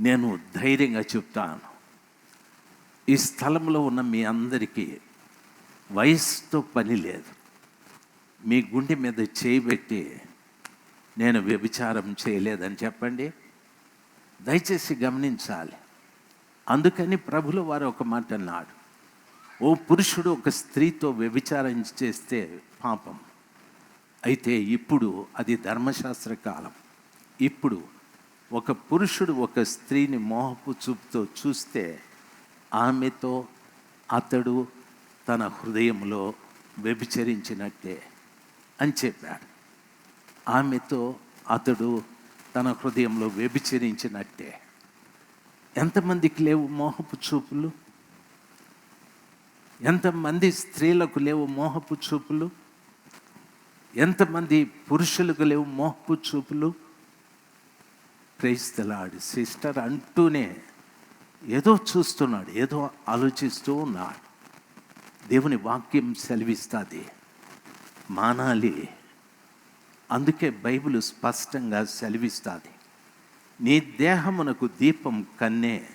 నేను ధైర్యంగా చెప్తాను. ఈ స్థలంలో ఉన్న మీ అందరికీ వయసుతో పని లేదు. మీ గుండె మీద చేయిబెట్టి నేను వ్యభిచారం చేయలేదని చెప్పండి. దయచేసి గమనించాలి. అందుకని ప్రభులు వారు ఒక మాట అన్నాడు. ఓ పురుషుడు ఒక స్త్రీతో వ్యభిచారం చేస్తే పాపం. అయితే ఇప్పుడు అది ధర్మశాస్త్ర కాలం. ఇప్పుడు ఒక పురుషుడు ఒక స్త్రీని మోహపు చూపుతో చూస్తే ఆమెతో అతడు తన హృదయంలో వ్యభిచరించినట్టే అని చెప్పాడు. ఆమెతో అతడు తన హృదయంలో వ్యభిచరించినట్టే. ఎంతమందికి లేవు మోహపు చూపులు? ఎంతమంది స్త్రీలకు లేవు మోహపు చూపులు? ఎంతమంది పురుషులకు లేవు మోహపు చూపులు? క్రైస్తలాడు. సిస్టర్ అంటూనే ఏదో చూస్తున్నాడు ఏదో ఆలోచిస్తూ ఉన్నాడు. దేవుని వాక్యం సెలవిస్తుంది. మానాలి. అందుకే బైబిల్ స్పష్టంగా సెలవిస్తుంది. నీ దేహమునకు దీపం కన్నే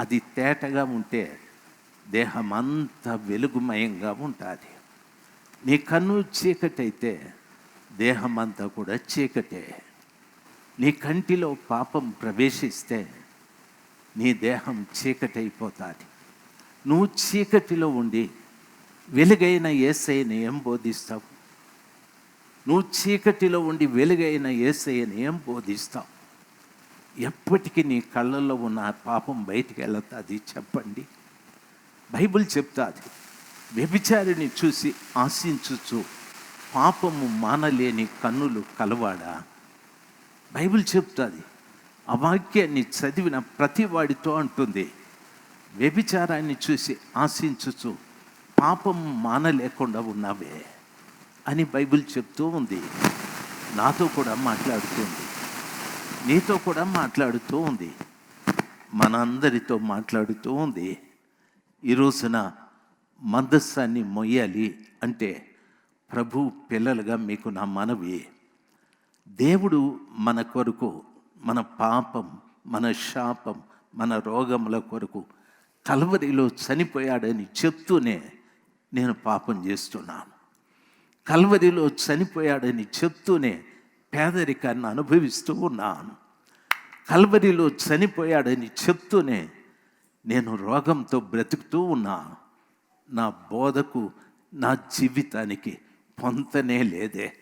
అది తేటగా ఉంటే దేహం అంతా వెలుగుమయంగా ఉంటుంది. నీ కన్ను చీకటైతే దేహం అంతా కూడా చీకటే. నీ కంటిలో పాపం ప్రవేశిస్తే నీ దేహం చీకటైపోతుంది. నువ్వు చీకటిలో ఉండి వెలుగైన ఏసైని ఏం బోధిస్తావు? నువ్వు చీకటిలో ఉండి వెలుగైన ఏసైని ఏం బోధిస్తావు? ఎప్పటికీ నీ కళ్ళల్లో ఉన్న పాపం బయటికి వెళుతుంది చెప్పండి. బైబిల్ చెప్తాది వ్యభిచారిని చూసి ఆశించుచు పాపము మానలేని కన్నులు కలవాడా? బైబిల్ చెప్తుంది ఆ వాక్యాన్ని చదివిన ప్రతి వాడితో అంటుంది వ్యభిచారాన్ని చూసి ఆశించుచు పాపం మానలేకుండా ఉన్నావే అని బైబిల్ చెప్తూ ఉంది. నాతో కూడా మాట్లాడుతుంది నీతో కూడా మాట్లాడుతూ ఉంది. మనందరితో మాట్లాడుతూ ఉంది. ఈ రోజున మందస్సాన్ని మొయ్యాలి అంటే ప్రభు పిల్లలుగా మీకు నా మనవి. దేవుడు మన కొరకు మన పాపం మన శాపం మన రోగముల కొరకు కల్వరిలో చనిపోయాడని చెప్తూనే నేను పాపం చేస్తున్నాను. కల్వరిలో చనిపోయాడని చెప్తూనే పేదరికాన్ని అనుభవిస్తూ ఉన్నాను. కల్వరిలో చనిపోయాడని చెప్తూనే నేను రోగంతో బ్రతుకుతూ ఉన్నాను. నా బోధకు నా జీవితానికి పొంతనే లేదే.